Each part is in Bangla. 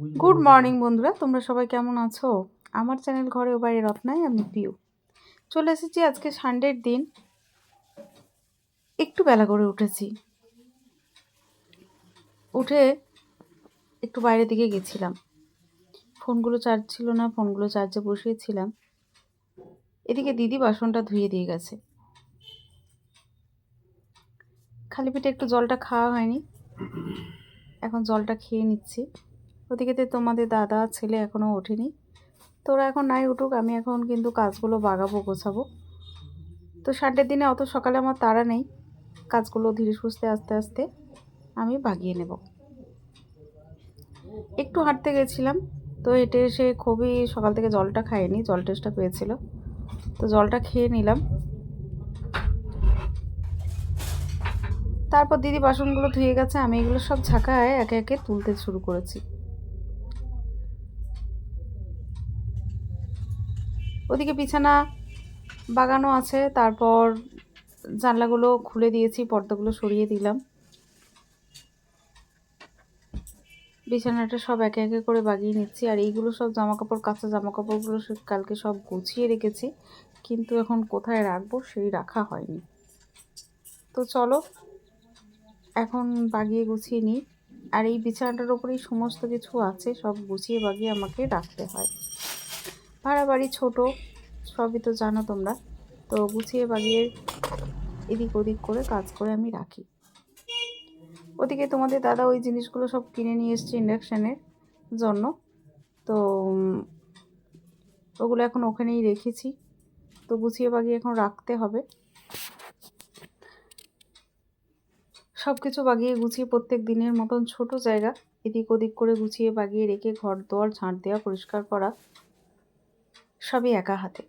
Good morning. বন্ধুরা তোমরা সবাই কেমন আছো? আমার চ্যানেল ঘরে ও বাইরে রত্নায় আমি পিউ চলে এসেছি আজকে সানডের দিন। একটু বেলা করে উঠেছি। উঠে একটু বাইরের দিকে গেছিলাম। ফোনগুলো চার্জ ছিল না ফোনগুলো চার্জে বসিয়েছিলাম। এদিকে দিদি বাসনটা ধুয়ে দিয়ে গেছে। খালি পেটে একটু জলটা খাওয়া হয়নি। এখন জলটা খেয়ে নিচ্ছি। ওদিকে তো তোমাদের দাদা ছেলে এখনও ওঠেনি। তোরা এখন নাই উঠুক, আমি এখন কিন্তু কাজগুলো বাগাবো, গোছাবো। তো সানডের দিনে অত সকালে আমার তাড়া নেই। কাজগুলো ধীরে সুস্থে, আস্তে আস্তে আমি বাগিয়ে নেব। একটু হাঁটতে গেছিলাম, তো হেঁটে এসে খুবই সকাল থেকে জলটা খায়নি জল টেস্টটা পেয়েছিল। তো জলটা খেয়ে নিলাম। তারপর দিদি বাসনগুলো ধুয়ে গেছে, আমি এগুলো সব ঝাঁকায় একে একে তুলতে শুরু করেছি। ওদিকে বিছানা বাগানো আছে, তারপর জানলাগুলো খুলে দিয়েছি, পর্দাগুলো সরিয়ে দিলাম। বিছানাটা সব একে একে করে বাগিয়ে নিচ্ছি, আর এইগুলো সব জামা কাপড় কাঁচা জামা কাপড়গুলো কালকে সব গুছিয়ে রেখেছি, কিন্তু এখন কোথায় রাখব সেই রাখা হয়নি। তো চলো, এখন বাগিয়ে গুছিয়ে নিই, আর এই বিছানাটার ওপরেই সমস্ত কিছু আছে, সব গুছিয়ে বাগিয়ে আমাকে রাখতে হয়। ভাড়া বাড়ি ছোটো, সবই তো জানো তোমরা। তো গুছিয়ে বাগিয়ে এদিক ওদিক করে কাজ করে আমি রাখি। ওদিকে তোমাদের দাদা ওই জিনিসগুলো সব কিনে নিয়ে এসছে ইন্ডাকশানের জন্য। তো ওগুলো এখন ওখানেই রেখেছি। তো গুছিয়ে বাগিয়ে এখন রাখতে হবে। সব কিছু বাগিয়ে গুছিয়ে প্রত্যেক দিনের মতন ছোট জায়গা। এদিক ওদিক করে গুছিয়ে বাগিয়ে রেখে ঘর দোয়ার ঝাঁট দেওয়া, পরিষ্কার করা। সবই একা হাতে।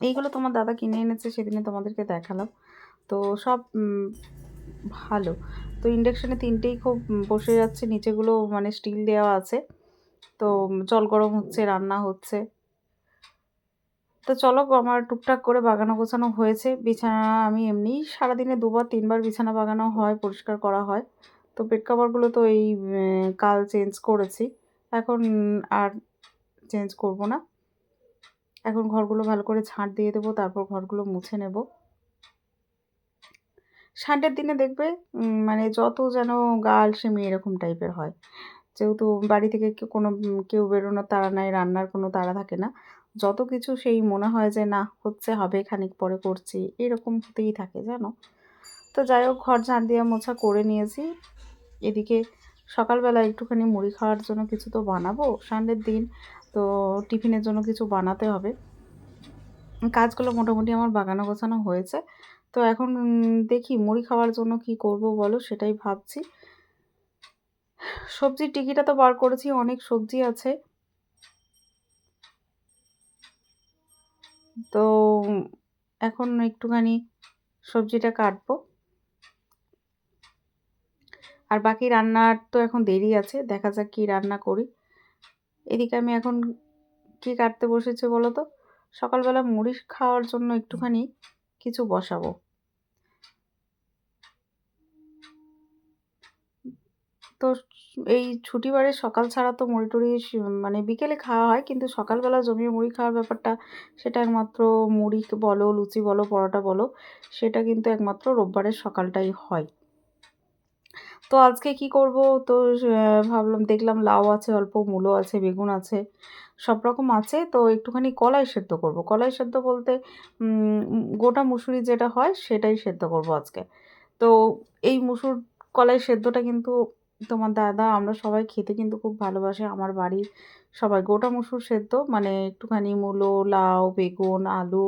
এইগুলো তোমার দাদা কিনে এনেছে, সেদিনে তোমাদেরকে দেখালাম। তো সব ভালো। তো ইন্ডাকশানে তিনটেই খুব বসে যাচ্ছে, নিচেগুলো মানে স্টিল দেওয়া আছে। তো জল গরম হচ্ছে, রান্না হচ্ছে। তো চলো, আমার টুকটাক করে বাগানো গোছানো হয়েছে। বিছানা আমি এমনিই সারাদিনে দুবার, তিনবার বিছানা বাগানো হয়, পরিষ্কার করা হয়। তো বেড কাভারগুলো তো এই কাল চেঞ্জ করেছি। এখন আর চেঞ্জ করব না। এখন ঘরগুলো ভালো করে ঝাঁট দিয়ে দেবো, তারপর ঘরগুলো মুছে নেব। সানডের দিনে দেখবে মানে যত যেন গা আলসেমি এরকম টাইপের হয়। যেহেতু বাড়ি থেকে কোনো কেউ বেরোনোর তাড়া নাই, রান্নার কোনো তাড়া থাকে না। যত কিছু সেই মনে হয় যে, না, হচ্ছে, হবে, খানিক পরে করছি। এরকম হতেই থাকে, জানো? তো যাই হোক, ঘর ঝাঁট দিয়ে মোছা করে নিয়েছি। এদিকে সকালবেলা একটুখানি মুড়ি খাওয়ার জন্য কিছু তো বানাবো, সানডের দিন, তো টিফিনের জন্য কিছু বানাতে হবে। কাজগুলো মোটামুটি আমার বাগানো গোছানো হয়েছে, তো এখন দেখি মুড়ি খাওয়ার জন্য কি করব বলো সেটাই ভাবছি। সবজির টিকিটা তো বার করেছি, অনেক সবজি আছে। তো এখন একটুখানি সবজিটা কাটবো। আর বাকি রান্নার তো এখন দেরি আছে, দেখা যাক কী রান্না করি। এদিকে আমি এখন কি কাটতে বসেছে বলো তো? সকালবেলা মুড়ি খাওয়ার জন্য একটুখানি কিছু বসাবো। তো এই ছুটিবারে সকাল ছাড়া তো মুড়ি টুড়ি মানে বিকেলে খাওয়া হয়, কিন্তু সকালবেলা জমিয়ে মুড়ি খাওয়ার ব্যাপারটা, সেটা একমাত্র মুড়ি বলো, লুচি বলো, পরোটা বলো, সেটা কিন্তু একমাত্র রোববারের সকালটাই হয়। তো আজকে কি করব? তো ভাবলাম, দেখলাম লাউ আছে, অল্প, মূলো আছে, বেগুন আছে, সব রকম আছে। তো একটুখানি কলাই সেদ্ধ করব। কলাই সেদ্ধ বলতে গোটা মুসুরি যেটা হয়, সেটাই সেদ্ধ করব আজকে। তো এই মুসুর কলাই সেদ্ধটা কিন্তু তোমার দাদা, আমরা সবাই খেতে কিন্তু খুব ভালোবাসে। আমার বাড়ির সবাই গোটা মুসুর সেদ্ধ মানে একটুখানি মূলো, লাউ, বেগুন, আলু,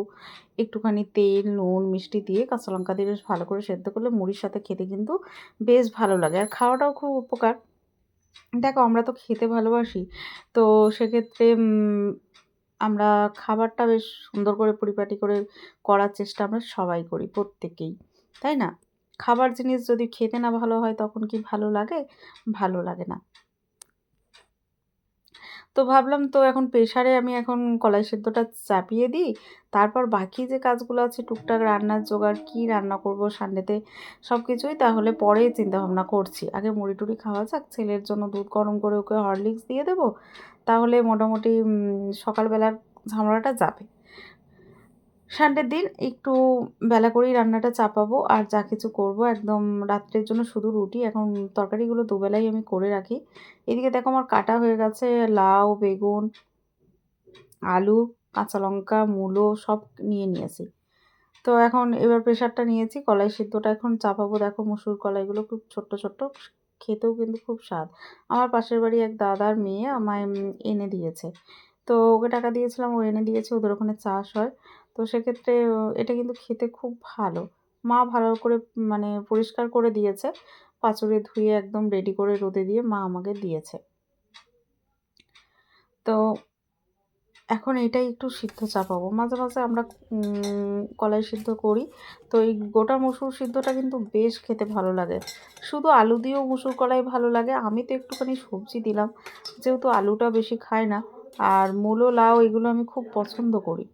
একটুখানি তেল, নুন, মিষ্টি দিয়ে কাঁচা লঙ্কা দিয়ে বেশ ভালো করে সেদ্ধ করলে মুড়ির সাথে খেতে কিন্তু বেশ ভালো লাগে। আর খাওয়াটাও খুব উপকার। দেখো আমরা তো খেতে ভালোবাসি, তো সেক্ষেত্রে আমরা খাবারটা বেশ সুন্দর করে পরিপাটি করে করার চেষ্টা আমরা সবাই করি, প্রত্যেকেই। তাই না? খাবার জিনিস যদি খেতে না ভালো হয় তখন কি ভালো লাগে? ভালো লাগে না। তো ভাবলাম তো এখন প্রেশারে আমি এখন কলাই সেদ্ধটা চাপিয়ে দিই। তারপর বাকি যে কাজগুলো আছে, টুকটাক রান্নার জোগাড়, কি রান্না করব সানডেতে সব কিছুই তাহলে পরেই চিন্তাভাবনা করছি। আগে মুড়ি টুড়ি খাওয়া যাক, ছেলের জন্য দুধ গরম করে ওকে হরলিক্স দিয়ে দেবো। তাহলে মোটামুটি সকালবেলার ঝামেলাটা যাবে। সানডের দিন একটু বেলা করেই রান্নাটা চাপাবো আর যা কিছু করব। একদম রাত্রের জন্য শুধু রুটি। এখন তরকারিগুলো দুবেলাই আমি করে রাখি। এদিকে দেখো আমার কাটা হয়ে গেছে। লাউ, বেগুন, আলু, কাঁচা লঙ্কা, মূলো সব নিয়ে নিয়েছি। তো এখন এবার প্রেশারটা নিয়েছি। কলাই সিদ্ধটা এখন চাপাবো। দেখো মুসুর কলাইগুলো খুব ছোট্ট ছোট্ট। খেতেও কিন্তু খুব স্বাদ। আমার পাশের বাড়ি এক দাদার মেয়ে আমায় এনে দিয়েছে। তো ওকে টাকা দিয়েছিলাম। ও এনে দিয়েছে। ওদের ওখানে চাষ হয়। তো সেক্ষেত্রে এটা কিন্তু খেতে খুব ভালো। মা ভালো করে মানে পরিষ্কার করে দিয়েছে। পাঁচড়ে ধুয়ে একদম রেডি করে রোদে দিয়ে মা আমাকে দিয়েছে। তো এখন এটাই একটু সিদ্ধ চাপাবো। মাঝে মাঝে আমরা কলাই সিদ্ধ করি। তো এই গোটা মসুর সিদ্ধটা কিন্তু বেশ খেতে ভালো লাগে। শুধু আলু দিয়েও মুসুর কলাই ভালো লাগে। আমি তো একটুখানি সবজি দিলাম। যেহেতু আলুটা বেশি খাই না। আর মূলো, লাউ এগুলো আমি খুব পছন্দ করি।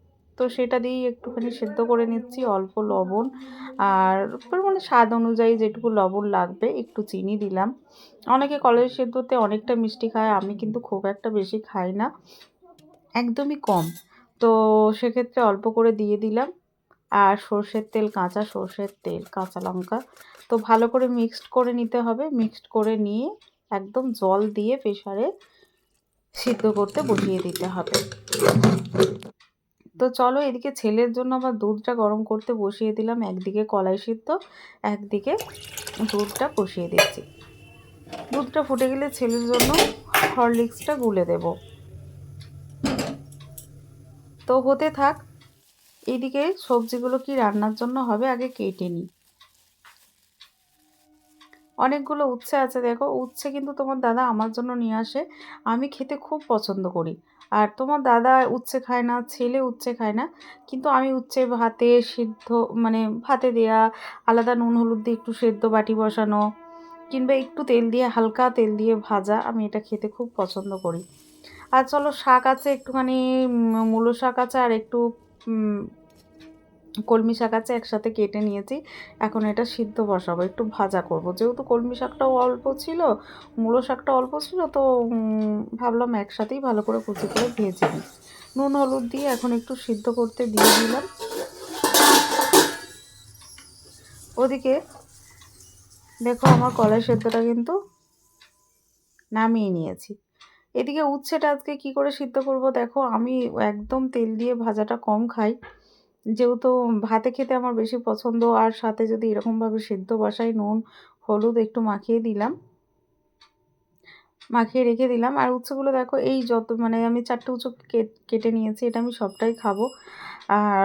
তো সেটা দিয়েই একটুখানি সেদ্ধ করে নিচ্ছি, অল্প লবণ। আর মানে স্বাদ অনুযায়ী যেটুকু লবণ লাগবে, একটু চিনি দিলাম। অনেকে কলের সেদ্ধতে অনেকটা মিষ্টি খায়, আমি কিন্তু খুব একটা বেশি খাই না। একদমই কম। তো সেক্ষেত্রে অল্প করে দিয়ে দিলাম। আর সর্ষের তেল, কাঁচা সর্ষের তেল, কাঁচা লঙ্কা। তো ভালো করে মিক্সড করে নিতে হবে। মিক্সড করে নিয়ে একদম জল দিয়ে প্রেশারে সিদ্ধ করতে বসিয়ে দিতে হবে। তো চলো এদিকে ছেলের জন্য আবার দুধটা গরম করতে বসিয়ে দিলাম। একদিকে কলাই সিদ্ধ, একদিকে দুধটা বসিয়ে দিচ্ছি। দুধটা ফুটে গেলে ছেলের জন্য হরলিক্সটা গুলে দেব। তো হতে থাক, এদিকে সবজিগুলো কি রান্নার জন্য হবে আগে কেটে নিই। অনেকগুলো উচ্ছে আছে। দেখো, উচ্ছে কিন্তু তোমার দাদা আমার জন্য নিয়ে আসে। আমি খেতে খুব পছন্দ করি। আর তোমার দাদা উচ্ছে খায় না, ছেলে উচ্ছে খায় না। কিন্তু আমি উচ্ছে ভাতে সিদ্ধ মানে ভাতে দেয়া, আলাদা নুন, হলুদ দিয়ে একটু সেদ্ধ বাটি বসানো, কিংবা একটু তেল দিয়ে, হালকা তেল দিয়ে ভাজা, আমি এটা খেতে খুব পছন্দ করি। আর চলো শাক আছে, একটুখানি মূলো শাক আছে, আর একটু কলমি শাক আছে, একসাথে কেটে নিয়েছি। এখন এটা সিদ্ধ বসাবো, একটু ভাজা করব। যেহেতু কলমি শাকটাও অল্প ছিল, মূলো শাকটা অল্প ছিল, তো ভাবলাম একসাথেই ভালো করে কুচি করে ভেজে নিই। নুন, হলুদ দিয়ে এখন একটু সিদ্ধ করতে দিয়ে দিলাম। ওদিকে দেখো আমার কলাই সেদ্ধটা কিন্তু নামিয়ে নিয়েছি। এদিকে উচ্ছেটা আজকে কি করে সিদ্ধ করব দেখো, আমি একদম তেল দিয়ে ভাজাটা কম খাই। যেহেতু ভাতে খেতে আমার বেশি পছন্দ, আর সাথে যদি এরকমভাবে সেদ্ধ বসাই নুন, হলুদ একটু মাখিয়ে দিলাম। মাখিয়ে রেখে দিলাম। আর উচ্চগুলো দেখো, এই যত মানে আমি চারটে উচ্চ কেটে নিয়েছি, এটা আমি সবটাই খাব। আর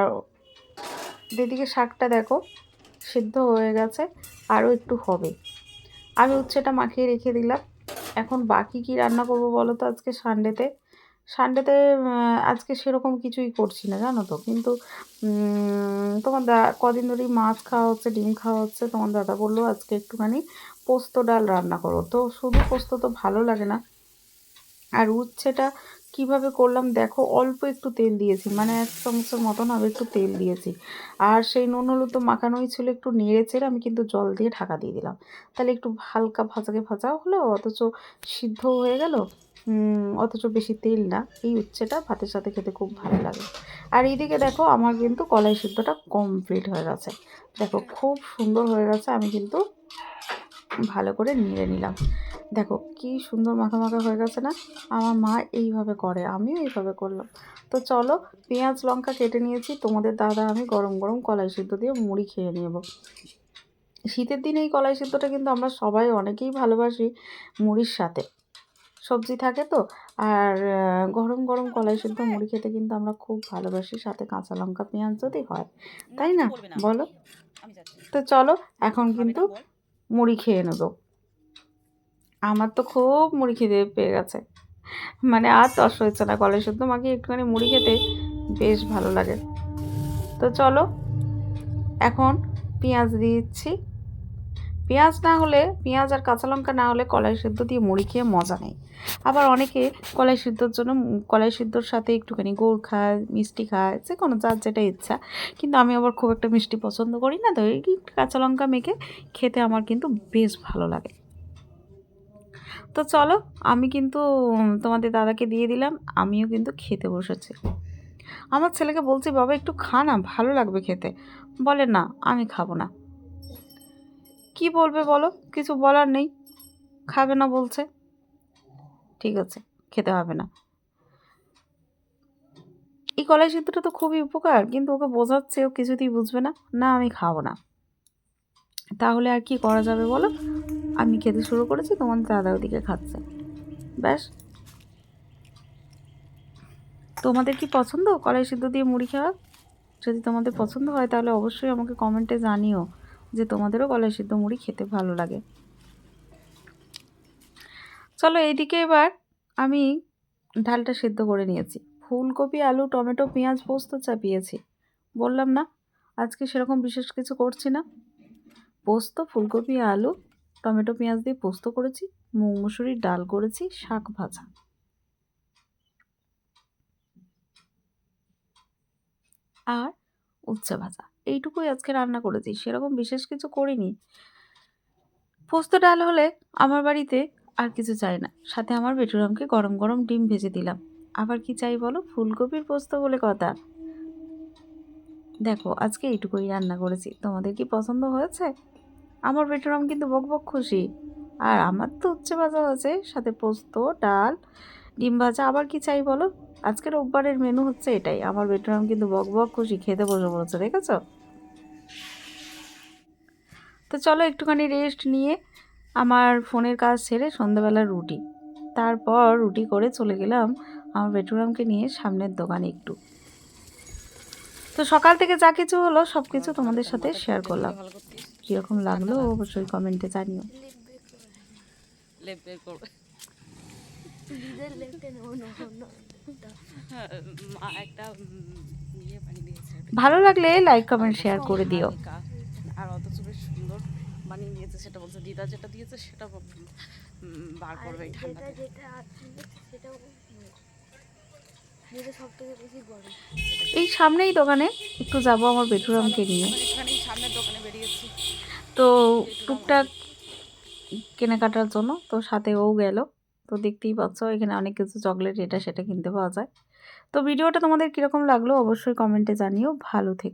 দিদিকে শাকটা দেখো, সিদ্ধ হয়ে গেছে, আরও একটু হবে। আমি উচ্ছেটা মাখিয়ে রেখে দিলাম। এখন বাকি কি রান্না করব বলো তো আজকে সানডেতে সানডেতে আজকে সেরকম কিছুই করছি না, জানো তো। কিন্তু তোমার দা, কদিন ধরেই মাছ খাওয়া হচ্ছে, ডিম খাওয়া হচ্ছে, তোমার দাদা বলল আজকে একটুখানি পোস্ত ডাল রান্না করো। তো শুধু পোস্ত তো ভালো লাগে না। আর উচ্ছেটা কীভাবে করলাম? দেখো, অল্প একটু তেল দিয়েছি। মানে এক চামচের মতন আমি একটু তেল দিয়েছি। আর সেই নুন, হলুদ তো মাখানোই ছিল, একটু নেড়ে চেড়ে আমি কিন্তু জল দিয়ে ঢাকা দিয়ে দিলাম। তাহলে একটু হালকা ভাজাকে ভাজাও হলো, অথচ সিদ্ধ হয়ে গেল। অথচ বেশি তেল না। এই উচ্ছেটা ভাতের সাথে খেতে খুব ভালো লাগে। আর এইদিকে দেখো, আমার কিন্তু কলাই সিদ্ধটা কমপ্লিট হয়ে গেছে। দেখো, খুব সুন্দর হয়ে গেছে। আমি কিন্তু ভালো করে নিয়ে নিলাম। দেখো কি সুন্দর মাখা মাখা হয়ে গেছে না? আমার মা এইভাবে করে আমিও এইভাবে করলাম। তো চলো পেঁয়াজ লঙ্কা কেটে নিয়েছি তোমাদের দাদা আমি গরম গরম কলাই সিদ্ধ দিয়ে মুড়ি খেয়ে নেব। শীতের দিনে এই কলাই সিদ্ধটা কিন্তু আমরা সবাই অনেকেই ভালোবাসি মুড়ির সাথে। সবজি থাকে তো আর গরম গরম কলাই সিদ্ধ মুড়ি খেতে কিন্তু আমরা খুব ভালোবাসি সাথে কাঁচা লঙ্কা পেঁয়াজ যদি হয় তাই না? বলো? তো চলো এখন কিন্তু মুড়ি খেয়ে নেব। আমার তো খুব মুড়ি খেতে পেয়ে গেছে। মানে আর তস হয়েছে না কলাই শুদ্ধ মাকে একটুখানি মুড়ি খেতে বেশ ভালো লাগে। তো চলো, এখন পেঁয়াজ দিচ্ছি। পেঁয়াজ না হলে, পেঁয়াজ আর কাঁচা লঙ্কা না হলে কলাই সিদ্ধ দিয়ে মুড়ি খেয়ে মজা নেই। আবার অনেকে কলাই সিদ্ধর জন্য, কলাই সিদ্ধর সাথে একটুখানি গুড় খায়, মিষ্টি খায় যে কোনো যার যেটা ইচ্ছা। কিন্তু আমি আবার খুব একটা মিষ্টি পছন্দ করি না, তো এই কাঁচা লঙ্কা মেখে খেতে আমার কিন্তু বেশ ভালো লাগে। তো চলো, আমি কিন্তু তোমাদের দাদাকে দিয়ে দিলাম, আমিও কিন্তু খেতে বসেছি। আমার ছেলেকে বলছি, বাবা, একটু খা না, ভালো লাগবে খেতে। বলে, না, আমি খাব না। কি বলবে বলো? কিছু বলার নেই। খাবে না বলছে। ঠিক আছে, খেতে হবে না। এই কলাই সিদ্ধটা তো খুবই উপকার, কিন্তু ওকে বোঝাচ্ছে, ও কিছুতেই বুঝবে না। না, আমি খাব না। তাহলে আর কি করা যাবে বলো? আমি খেতে শুরু করেছি, তোমার দাদা ওদিকে খাচ্ছে। ব্যাস। তোমাদের কি পছন্দ? কলাই সিদ্ধ দিয়ে মুড়ি খাওয়া? যদি তোমাদের পছন্দ হয়, তাহলে অবশ্যই আমাকে কমেন্টে জানিও। যে তোমাদেরও কলাই সিদ্ধ মুড়ি খেতে ভালো লাগে। চলো এইদিকে এবার আমি ডালটা সিদ্ধ করে নিয়েছি। ফুলকপি, আলু, টমেটো, পেঁয়াজ পোস্ত চাপিয়েছি। বললাম, না, আজকে সেরকম বিশেষ কিছু করছি না। পোস্ত, ফুলকপি, আলু, টমেটো, পেঁয়াজ দিয়ে পোস্ত করেছি মুগ মুসুরির ডাল করেছি, শাক ভাজা। আর উচ্ছে ভাজা। এইটুকুই আজকে রান্না করেছি, সেরকম বিশেষ কিছু করিনি। পোস্ত ডাল হলে আমার বাড়িতে আর কিছু চাই না। সাথে আমার বেটুরামকে গরম গরম ডিম ভেজে দিলাম। আবার কি চাই বলো? ফুলকপির পোস্ত বলে কথা। দেখো, আজকে এইটুকুই রান্না করেছি। তোমাদের কি পছন্দ হয়েছে? আমার বেটুরাম কিন্তু বক বক খুশি। আর আমার তো উচ্ছে ভাজা হয়েছে, সাথে পোস্ত, ডাল, ডিম ভাজা। আবার কি চাই বলো? আজকের রোববারের মেনু হচ্ছে এটাই। আমার বেটুরাম কিন্তু বক বক খুশি, খেতে বসে পড়েছে, দেখেছ? তো চলো একটুখানি রেস্ট নিয়ে আমার ফোনের কাজ ছেড়ে সন্ধ্যাবেলা রুটি। তারপর রুটি করে চলে গেলাম আমার বেটুরামকে নিয়ে সামনের দোকানে একটু। তো সকাল থেকে যা কিছু হলো সব কিছু তোমাদের সাথে শেয়ার করলাম। কীরকম লাগল অবশ্যই কমেন্টে জানিও। ভালো লাগলে লাইক কমেন্ট শেয়ার করে দিও। আর সুন্দর বানিয়ে দিয়েছে সেটা বলছে দিদা যেটা দিয়েছে সেটা বার করবে এই যেটা সেটাও সামনেই দোকানে একটু যাব আমার বেটুরামকে নিয়ে। আমরা একটুখানি সামনের দোকানে বেরিয়েছি। তো টুকটাক কেনাকাটার জন্য তো সাথে ও গেল। তো দেখতেই পাচ্ছ এখানে অনেক কিছু চকলেট এটা সেটা কিনতে পাওয়া যায়। তো ভিডিওটা তোমাদের কীরকম লাগল অবশ্যই কমেন্টে জানিও। ভালো থেকো।